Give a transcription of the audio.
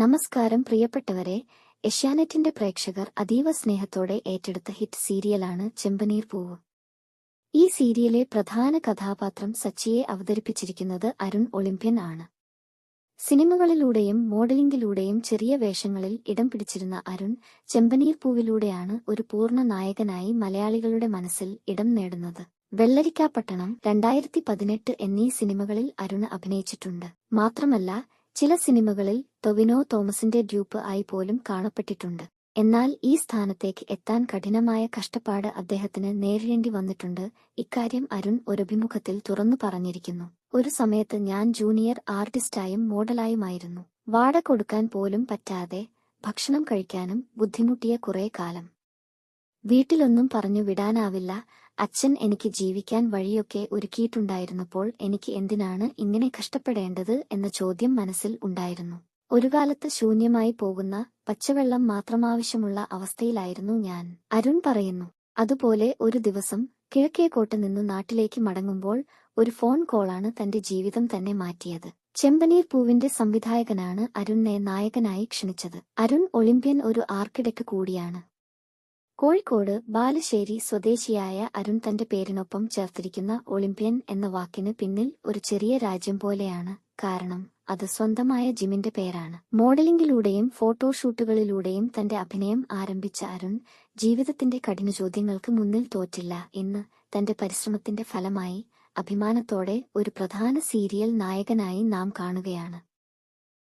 നമസ്കാരം പ്രിയപ്പെട്ടവരെ ഏഷ്യാനെറ്റിന്റെ പ്രേക്ഷകർ അതീവ സ്നേഹത്തോടെ ഏറ്റെടുത്ത ഹിറ്റ് സീരിയലാണ് ചെമ്പനീർ പൂവ്. ഈ സീരിയലെ പ്രധാന കഥാപാത്രം സച്ചിയെ അവതരിപ്പിച്ചിരിക്കുന്നത് അരുൺ ഒളിമ്പ്യൻ ആണ്. സിനിമകളിലൂടെയും മോഡലിംഗിലൂടെയും ചെറിയ വേഷങ്ങളിൽ ഇടം പിടിച്ചിരുന്ന അരുൺ ചെമ്പനീർ പൂവിലൂടെയാണ് ഒരു പൂർണ നായകനായി മലയാളികളുടെ മനസ്സിൽ ഇടം നേടുന്നത്. വെള്ളരിക്കാപ്പട്ടണം രണ്ടായിരത്തി പതിനെട്ട് എന്നീ സിനിമകളിൽ അരുൺ അഭിനയിച്ചിട്ടുണ്ട്. മാത്രമല്ല ചില സിനിമകളിൽ ടൊവിനോ തോമസിന്റെ ഡ്യൂപ്പ് ആയി പോലും കാണപ്പെട്ടിട്ടുണ്ട്. എന്നാൽ ഈ സ്ഥാനത്തേക്ക് എത്താൻ കഠിനമായ കഷ്ടപ്പാട് അദ്ദേഹത്തിന് നേരിടേണ്ടി വന്നിട്ടുണ്ട്. ഇക്കാര്യം അരുൺ ഒരഭിമുഖത്തിൽ തുറന്നു പറഞ്ഞിരിക്കുന്നു. ഒരു സമയത്ത് ഞാൻ ജൂനിയർ ആർട്ടിസ്റ്റായും മോഡലായുമായിരുന്നു. വാട കൊടുക്കാൻ പോലും പറ്റാതെ ഭക്ഷണം കഴിക്കാനും ബുദ്ധിമുട്ടിയ കുറേ കാലം. വീട്ടിലൊന്നും പറഞ്ഞു വിടാനാവില്ല. അച്ഛൻ എനിക്ക് ജീവിക്കാൻ വഴിയൊക്കെ ഒരുക്കിയിട്ടുണ്ടായിരുന്നപ്പോൾ എനിക്ക് എന്തിനാണ് ഇങ്ങനെ കഷ്ടപ്പെടേണ്ടത് എന്ന ചോദ്യം മനസ്സിൽ ഉണ്ടായിരുന്നു. ഒരു കാലത്ത് ശൂന്യമായി പോകുന്ന പച്ചവെള്ളം മാത്രമാവശ്യമുള്ള അവസ്ഥയിലായിരുന്നു ഞാൻ. അരുൺ പറയുന്നു അതുപോലെ ഒരു ദിവസം കിഴക്കേക്കോട്ട് നിന്ന് നാട്ടിലേക്ക് മടങ്ങുമ്പോൾ ഒരു ഫോൺ കോളാണ് തന്റെ ജീവിതം തന്നെ മാറ്റിയത്. ചെമ്പനീർ പൂവിന്റെ സംവിധായകനാണ് അരുണിനെ നായകനായി ക്ഷണിച്ചത്. അരുൺ ഒളിമ്പ്യൻ ഒരു ആർക്കിടെക്ട് കൂടിയാണ്. കോഴിക്കോട് ബാലുശ്ശേരി സ്വദേശിയായ അരുൺ തന്റെ പേരിനൊപ്പം ചേർത്തിരിക്കുന്ന ഒളിമ്പ്യൻ എന്ന വാക്കിന് പിന്നിൽ ഒരു ചെറിയ രാജ്യം പോലെയാണ് കാരണം അത് സ്വന്തമായ ജിമ്മിന്റെ പേരാണ്. മോഡലിംഗിലൂടെയും ഫോട്ടോഷൂട്ടുകളിലൂടെയും തന്റെ അഭിനയം ആരംഭിച്ച അരുൺ ജീവിതത്തിന്റെ കഠിന ചോദ്യങ്ങൾക്ക് മുന്നിൽ തോറ്റില്ല ഇന്ന് തന്റെ പരിശ്രമത്തിന്റെ ഫലമായി അഭിമാനത്തോടെ ഒരു പ്രധാന സീരിയൽ നായകനായി നാം കാണുകയാണ്.